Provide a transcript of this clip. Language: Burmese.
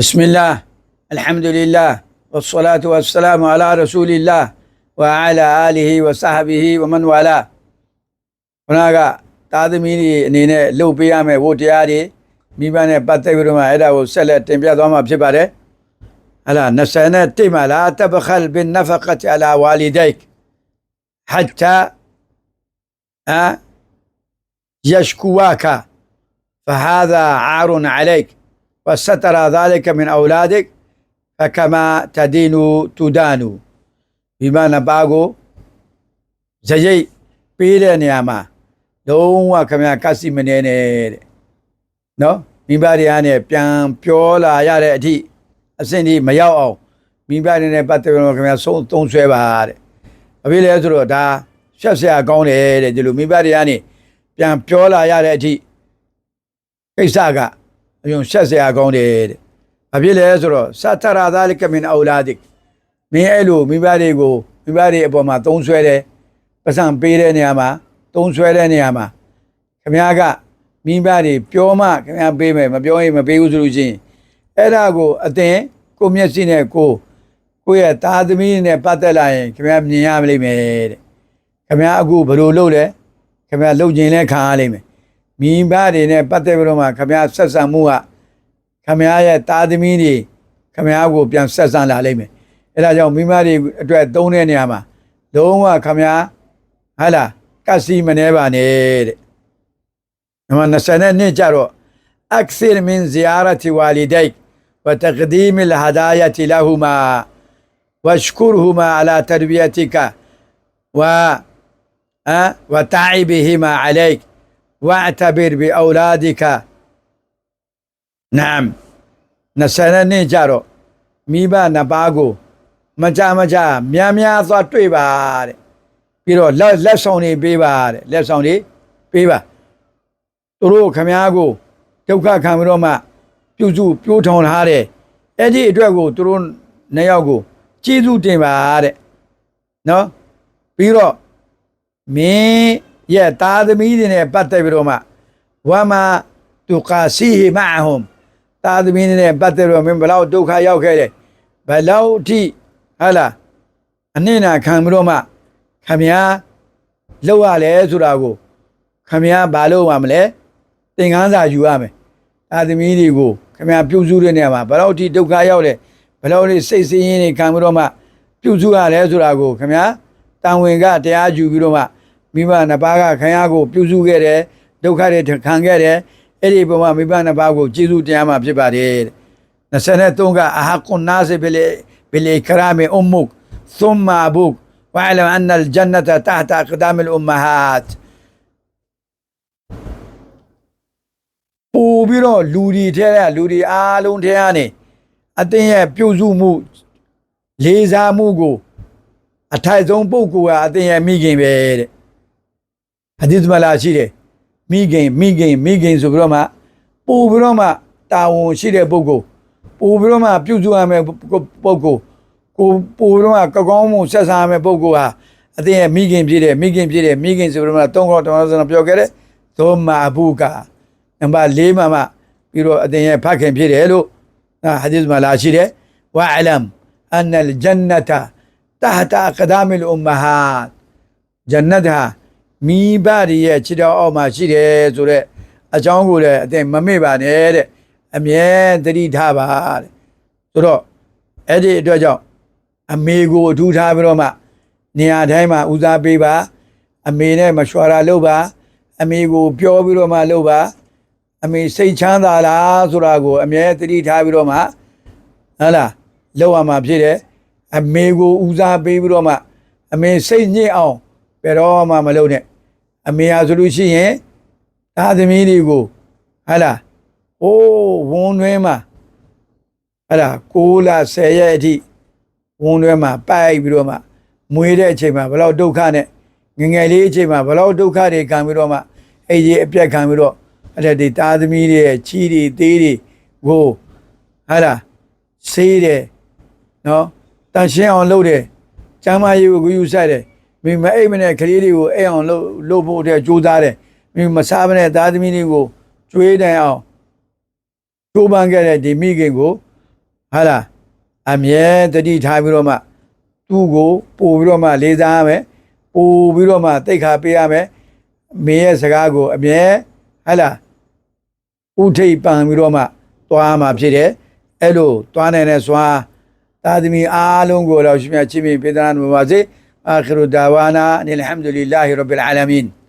بسم الله الحمد لله والصلاة والسلام على رسول الله وعلى آله وصحبه ومن والاه ခဏကသားသမီးတွေအနေနဲ့လှုပ်ပေးရမယ်ဝတ်တရားတွေမိဘနဲ့ပတ်သက်ပြီးတော့မှအဲ့ဒါကိုဆက်လက်တင်ပြသွားမှာဖြစ်ပါတယ်ဟလာ21မှာလာတဘခလ်ဘင်နဖကတ်အလာဝါလီဒိုက် حتى ها يشكواك فهذا عار عليك وستر ذلك من أولادك فكما تدين تدان بما نباغو زي ပေးတဲ့နေရာမှာလုံးဝခမကစီမနေနဲ့တဲ့နော်မိဘတွေကနေပြန်ပြောလာရတဲ့အထိအဆင့်ဒီမရောက်အောင်မိဘတွေနဲ့ပတ်သက်ပြီးတော့ခမဆုံးသုံးဆွဲပါတဲ့အဖေလဲဆိုတော့ဒါရှက်ဆရာကောင်းတယ်တဲ့ဒီလိုမိဘတွေကနေပြန်ပြောလာရတဲ့အထိကိစ္စက အယုံရှက်ဆရာကောင်းတယ်တဲ့အဖေလဲဆိုတော့သတ္တရာသာလကမင်အောလာဒစ်မင်းအဲ့လိုမိဘတွေကိုမိဘတွေအပေါ်မှာသုံးဆွဲတယ်ပတ်စံပေးတဲ့နေရာမှာသုံးဆွဲတဲ့နေရာမှာခင်ဗျားကမိဘတွေပြောမှခင်ဗျားပေးမယ်မပြောရင်မပေးဘူးဆိုလို့ရှိရင်အဲ့ဒါကိုအတင်ကိုမျက်စိနဲ့ကိုကိုယ့်ရဲ့သားသမီးနဲ့ပတ်သက်လာရင်ခင်ဗျားမြင်ရမလိမ့်မယ်တဲ့ခင်ဗျားအခုဘယ်လိုလုပ်လဲခင်ဗျားလုပ်ခြင်းလဲခံရလိမ့်မယ် မိဘတွေနဲ့ပတ်သက်ပြီးတော့မှခင်ဗျားဆက်ဆံမှုကခင်ဗျားရဲ့သားသမီးတွေခင်ဗျားကိုပြန်ဆက်ဆံလာလိမ့်မယ်အဲ့ဒါကြောင့်မိဘတွေအတွက်သုံးတဲ့နေရာမှာလုံးဝခင်ဗျားဟာလားကတ်စီမနေပါနဲ့တဲ့နမ20နှစ်ကြတော့ أكثر من زيارة والديك وتقديم الهدايا لهما واشكرهما على تربيتك و أه؟ وتعبهما عليك واعتبر بأولادك نعم نسنا نجارو ميبا نباغو မကြမကြများများသွားတွေ့ပါတဲ့ပြီးတော့လက်လက်ဆောင်တွေပေးပါတဲ့လက်ဆောင်တွေပေးပါသူတို့ခမားကိုဒုက္ခခံပြီးတော့မှပြုစုပြိုးထောင်ထားတယ်အဲ့ဒီအတွက်ကိုသူတို့နှစ်ယောက်ကိုကျေးဇူးတင်ပါတဲ့နော်ပြီးတော့မင်း ရဲ့သားသမီးတွေနဲ့ပတ်သက်ပြီးတော့မှဝါမာတူကာစီဟီမာဟွမ်သားသမီးတွေနဲ့ပတ်သက်ပြီးတော့မင်းဘယ်လောက်ဒုက္ခရောက်ခဲ့တယ်ဘယ်လောက်အထိဟာလားအနစ်နာခံပြီးတော့မှခမည်းလောက်ရလဲဆိုတာကိုခမည်းဘာလို့မှမလဲသင်္ကန်းစာယူရမယ်အာသမီးတွေကိုခမည်းပြုစုတဲ့နေရာမှာဘယ်တော့အထိဒုက္ခရောက်လဲဘယ်တော့လေးစိတ်ဆင်းရဲနေခံပြီးတော့မှပြုစုရလဲဆိုတာကိုခမည်းတန်ဝင်ကတရားယူပြီးတော့မှ မိဘနှစ်ပါးကခရကိုပြုစုခဲ့တယ်ဒုက္ခတွေခံခဲ့တယ်အဲ့ဒီပုံမှာမိဘနှစ်ပါးကိုကျေးဇူးတရားမှာဖြစ်ပါတယ်23ကအဟာကွန်နာစေဘလေဘလေကရာမေအုမ္မုက ثم أبوك واعلم أن الجنة تحت أقدام الأمهات ပူပြီးတော့လူဒီထဲကလူဒီအားလုံးထဲကနေအတင်းရဲ့ပြုစုမှုလေးစားမှုကိုအထိုက်ဆုံးပုဂ္ဂိုလ်ကအတင်းရဲ့မိခင်ပဲတဲ့ ဟဒီသမလာရှိတယ်မိခင်မိခင်မိခင်ဆိုပြီးတော့မှပူပြီးတော့မှတာဝန်ရှိတဲ့ပုဂ္ဂိုလ်ပူပြီးတော့မှပြုစုရမယ့်ပုဂ္ဂိုလ်ကိုပူပြီးတော့မှကောင်းကောင်းမှုဆက်ဆံရမယ့်ပုဂ္ဂိုလ်ဟာအတင်းရဲ့မိခင်ဖြစ်တယ်မိခင်ဖြစ်တယ်မိခင်ဆိုပြီးတော့မှသုံးခေါ်တော်တော်ပြောခဲ့တယ်သောမာဘူးကနံပါတ်၄မှာမှပြီးတော့အတင်ရဲ့ဖခင်ဖြစ်တယ်လို့ဟာဒီသ်မှာလာရှိတယ်ဝါအလမ်အန်အလ်ဂျန်နတာတဟတာကဒါမီလ်အွမ်မဟာဂျန်နတ်ဟာ မိဘတွေရဲ့ခြေတော်အောက်မှာရှိတယ်ဆိုတော့အကြောင်းကိုလည်းအတင်မမေ့ပါနဲ့တဲ့အမြဲတတိထားပါတဲ့ဆိုတော့အဲ့ဒီအတွက်ကြောင့်အမေကိုအထူးထားပြီးတော့မှနေရာတိုင်းမှာဦးစားပေးပါ အမေနဲ့မလျှော်တာလုပ်ပါ အမေကိုပြောပြီးတော့မှလုပ်ပါအမေစိတ်ချမ်းသာလားဆိုတာကိုအမြဲတတိထားပြီးတော့မှဟဟလားလောက်ရမှာဖြစ်တယ်အမေကိုဦးစားပေးပြီးတော့မှအမေစိတ်ညစ်အောင်ဘယ်တော့မှမလုပ်နဲ့ အမေဟာဆိုလို့ရှိရင်သားသမီးတွေကိုဟဟလားအိုးဝန်းတွင်းမှာဟဟလား6လ10ရက်အထိဝန်းတွင်းမှာပိုက်ပြီးတော့မှမွေးတဲ့အချိန်မှာဘယ်လောက်ဒုက္ခနဲ့ငငယ်လေးအချိန်မှာဘယ်လောက်ဒုက္ခတွေခံပြီးတော့မှအိမ်ကြီးအပြက်ခံပြီးတော့အဲ့ဒါဒီသားသမီးတွေရဲ့ချီတွေသေးတွေကိုဟာလားဆေးတယ်နော်တန်ရှင်းအောင်လုပ်တယ်ကျမ်းမာရေးကိုဂရုစိုက်တယ် မိမအိမ်မနဲ့ကလေးတွေကိုအိမ်အောင်လုပ်လုပ်ဖို့တဲ့ကြိုးစားတယ်မိမစားမနဲ့သားသမီးတွေကိုကျွေးတိုင်အောင်ကြိုးပမ်းခဲ့တဲ့ဒီမိခင်ကိုဟာလားအမြဲတတိထားပြီးတော့မှသူ့ကိုပို့ပြီးတော့မှလေးစားရမယ်ပို့ပြီးတော့မှတိတ်ခါပေးရမယ်မင်းရဲ့စကားကိုအမြဲဟာလားဥထိပ်ပန်ပြီးတော့မှသွားမှာဖြစ်တယ်အဲ့လိုသွားနိုင်တဲ့စွာသာသမီအားလုံးကိုတော့ရှင်မြတ်ချင်းပြပေးသနာတော်ပါစေ အာခီရူဒါဝါနာအ